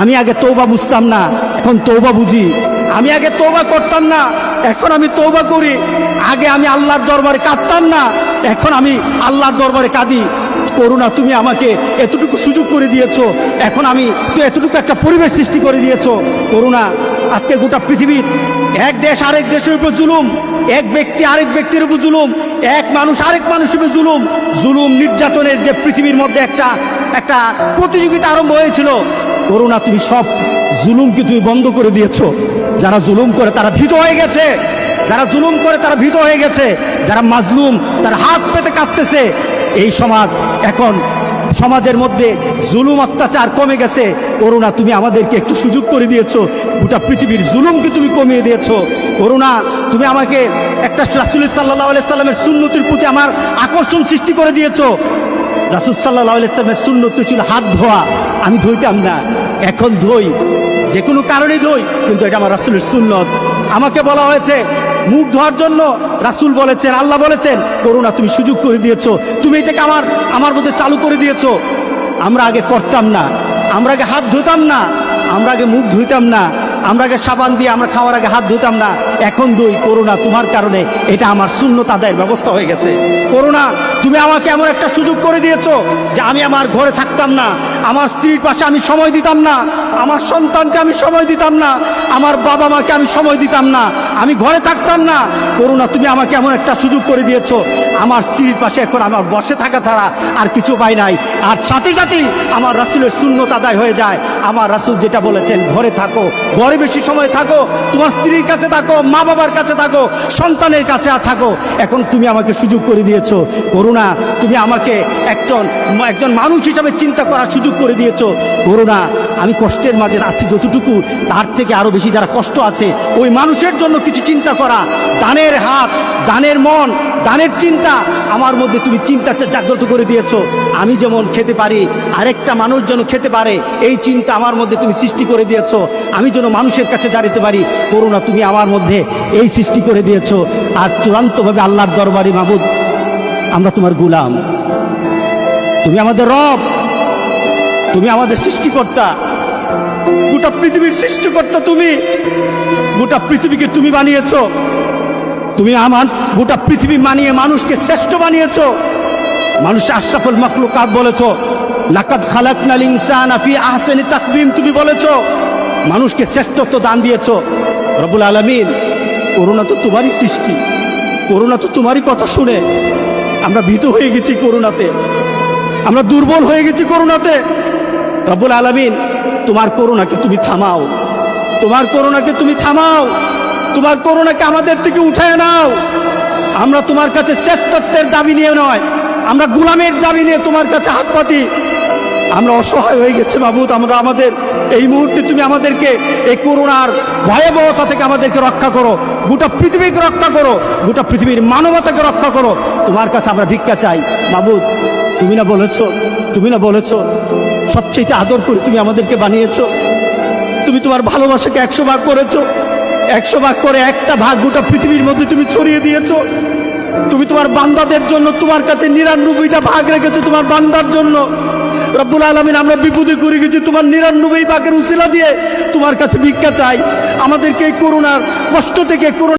আমি আগে তৌবা বুঝতাম না, এখন তৌবা বুঝি। আমি আগে তৌবা করতাম না, এখন আমি তৌবা করি। আগে আমি আল্লাহর দরবারে কাঁদতাম না, এখন আমি আল্লাহর দরবারে কাঁদি। করুণা, তুমি আমাকে এতটুকু সুযোগ করে দিয়েছ, এখন আমি তো এতটুকু একটা পরিবেশ সৃষ্টি করে দিয়েছ। করুণা, আজকে গোটা পৃথিবীর এক দেশ আরেক দেশের উপর জুলুম, এক ব্যক্তি আরেক ব্যক্তির উপর জুলুম, এক মানুষ আরেক মানুষের উপর জুলুম। জুলুম নির্যাতনের যে পৃথিবীর মধ্যে একটা একটা প্রতিযোগিতা আরম্ভ হয়েছিল করুণা, তুমি সব জুলুমকে তুমি বন্ধ করে দিয়েছ। যারা জুলুম করে তারা ভীত হয়ে গেছে। যারা জুলুম করে তারা ভীত হয়ে গেছে। যারা মাজলুম, তারা হাত পেতে কাঁদতেছে। এই সমাজ এখন, সমাজের মধ্যে জুলুম অত্যাচার কমে গেছে। করুণা, তুমি আমাদেরকে একটু সুযোগ করে দিয়েছ। গোটা পৃথিবীর জুলুমকে তুমি কমিয়ে দিয়েছ। করুণা, তুমি আমাকে একটা রাসুল সাল্লাহ সাল্লামের সুন্নতির প্রতি আমার আকর্ষণ সৃষ্টি করে দিয়েছ। রাসুল সাল্লাহ সাল্লামের সুন্নত ছিল হাত ধোয়া। আমি ধুইতাম না। এখন ধুই। যে কোনো কারণে ধুই, কিন্তু এটা আমার রাসুলের সুন্নত। আমাকে বলা হয়েছে, মুখ ধোয়ার জন্য রাসুল বলেছেন, আল্লাহ বলেছেন করোনা তুমি সুযোগ করে দিয়েছ। তুমি এটাকে আমার আমার মধ্যে চালু করে দিয়েছ। আমরা আগে করতাম না। আমরা আগে হাত ধুতাম না। আমরা আগে মুখ ধুইতাম না। আমরা আগে সাবান দিয়ে আমরা খাওয়ার আগে হাত ধুতাম না, এখন দুই করোনা তোমার কারণে এটা আমার শূন্যতা আদায়ের ব্যবস্থা হয়ে গেছে। করোনা তুমি আমাকে এমন একটা সুযোগ করে দিয়েছ যে আমি আমার ঘরে থাকতাম না, আমার স্ত্রীর পাশে আমি সময় দিতাম না, আমার সন্তানকে আমি সময় দিতাম না, আমার বাবা মাকে আমি সময় দিতাম না, আমি ঘরে থাকতাম না। করোনা তুমি আমাকে এমন একটা সুযোগ করে দিয়েছ, আমার স্ত্রীর পাশে এখন আমার বসে থাকা ছাড়া আর কিছু পাই নাই। আর সাথে সাথেই আমার রাসুলের শূন্যতা আদায় হয়ে যায়। আমার রাসুল যেটা বলেছেন, ঘরে থাকো, ঘরে বেশি সময় থাকো, তোমার স্ত্রীর কাছে থাকো, মা বাবার কাছে থাকো, সন্তানের কাছে থাকো। এখন তুমি আমাকে সুযোগ করে দিয়েছ। করুণা, তুমি আমাকে একজন একজন মানুষ হিসাবে চিন্তা করার সুযোগ করে দিয়েছ। করুণা, আমি কষ্টের মাঝে আছি যতটুকু, তার থেকে আরও বেশি যারা কষ্ট আছে, ওই মানুষের জন্য কিছু চিন্তা করা। দানের হাত, দানের মন দানের চিন্তা আমার মধ্যে তুমি চিন্তা জাগ্রত করে দিয়েছ। আমি যেমন খেতে পারি, আরেকটা মানুষ যেন খেতে পারে, এই চিন্তা আমার মধ্যে তুমি সৃষ্টি করে দিয়েছ। আমি যেন মানুষের কাছে দাঁড়াতে পারি, করুণা তুমি আমার মধ্যে এই সৃষ্টি করে দিয়েছ। আর চূড়ান্তভাবে আল্লাহর দরবারি মাবুদ, আমরা তোমার গুলাম। তুমি আমাদের রব, তুমি আমাদের সৃষ্টিকর্তা। গোটা পৃথিবীর সৃষ্টিকর্তা তুমি। গোটা পৃথিবীকে তুমি বানিয়েছো। তুমি আমার গোটা পৃথিবী মানিয়ে মানুষকে শ্রেষ্ঠ বানিয়েছো। মানুষ আশরাফুল মখলুকাত বলেছ লাকাত খালাকনাল ইনসান আফি আহসানি তাকবিম তুমি বলেছ, মানুষকে শ্রেষ্ঠত্ব দান দিয়েছ। রবুল আলমিন করোনা তো তোমারই সৃষ্টি করোনা তো তোমারই কথা শুনে। আমরা ভীত হয়ে গেছি করোনাতে আমরা দুর্বল হয়ে গেছি করোনাতে রব্বুল আলমিন, তোমার করোনাকে তুমি থামাও, তোমার করোনাকে তুমি থামাও। তোমার করোনাকে আমাদের থেকে উঠায় নাও। আমরা তোমার কাছে শ্রেষ্ঠত্বের দাবি নিয়ে নয়, আমরা গুলামের দাবি নিয়ে তোমার কাছে হাত পাতি। আমরা অসহায় হয়ে গেছে বাবুদ আমরা আমাদের, এই মুহূর্তে তুমি আমাদেরকে এই করোনার ভয়াবহতা থেকে আমাদেরকে রক্ষা করো, গোটা পৃথিবীকে রক্ষা করো, গোটা পৃথিবীর মানবতাকে রক্ষা করো। তোমার কাছে আমরা ভিক্ষা চাই। বাবুদ তুমি না বলেছ, তুমি না বলেছ সবচেয়ে আদর করে তুমি আমাদেরকে বানিয়েছো। তুমি তোমার ভালোবাসাকে একশো ভাগ করেছ। একশো ভাগ করে একটা ভাগ গোটা পৃথিবীর মধ্যে তুমি ছড়িয়ে দিয়েছ। তুমি তোমার বান্দাদের জন্য, তোমার কাছে নিরানব্বইটা ভাগ রেখেছো তোমার বান্দার জন্য। রব্বুল আলমিন, আমরা বিপদে করে গেছি তোমার নিরানব্বই ভাগের উশিলা দিয়ে। তোমার কাছে ভিক্ষা চাই। আমাদেরকে করোনার কষ্ট থেকে করোনা